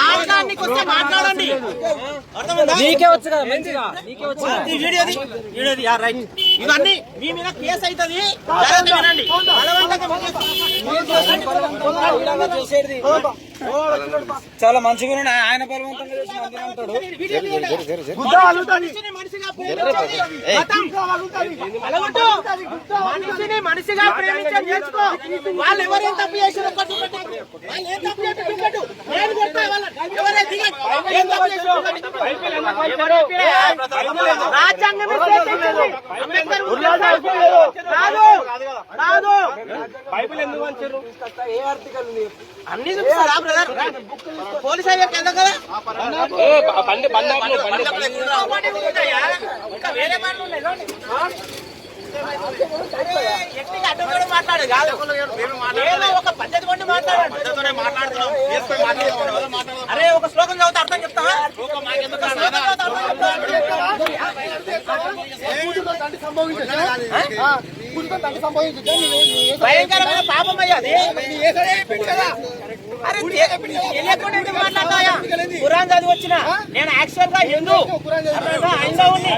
మాట్లాడనీకి వస్తే మాట్లాడండి. అర్థమైందా? నీకే వచ్చు కదా మంచిగా నీకే వచ్చు కదా. ఈ వీడియోది వీడియోది యా, రైట్. ఇవన్నీ మీ మీద కేసు అవుతుంది జాగ్రత్తగా వినండి. బలవంతంగా మీరు చేసేది. చాలా మంచిగా ఉన్నాడు. ఆయన బలవంతంగా చేసి మంచిగా ఉంటాడు. మనిషిని మనిషిగా నేర్చుకో వాళ్ళు ఎవరేం తప్పు చేసినా వాళ్ళు ఏం తప్పు నేను కొడతా వాళ్ళని. ఏం తప్పు రాజ్యాంగం అంబేద్కర్ కాదు కాదు అన్ని చూపిస్తారా బ్రదర్ పోలీస్ కదా. ఇంకా వేరే పనులు ఉన్నాయి? మాట్లాడు కాదు. ఒక పద్ధతి కొండి మాట్లాడు అరే ఒక శ్లోకం చదివితే అర్థం చెప్తావా ఒక శ్లోకం చదివితే అర్థం భయంకరమైన పాపం అయ్యా అది. అరే తెలియకుండా ఎందుకు మాట్లాడతాయా ఖురాన్ చదివి వచ్చిన నేను యాక్చువల్గా హిందూ? హైందవుని.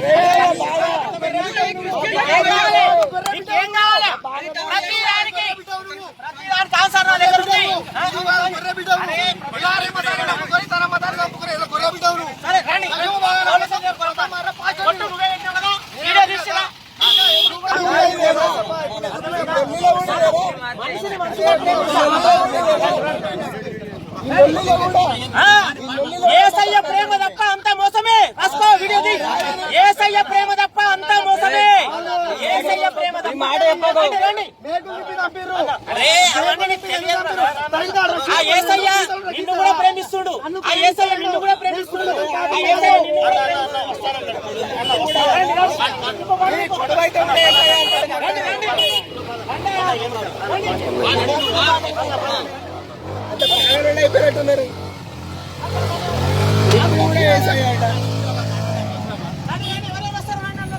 ఏసయ్య ప్రేమ తప్ప అంత మోసమే. రాసుకో వీడియో తీ. ఏసయ్య ప్రేమ తప్ప అంత మోసమే. ఏసయ్య ప్రేమ తప్ప. ఆ ఏసయ్య నిన్ను కూడా ప్రేమిస్తుడు. ఆ ఏసయ్య నిన్ను కూడా ప్రేమిస్తుడు. ఆ ఏసయ్య నిన్ను కూడా ప్రేమిస్తుడు. சொன்னாரு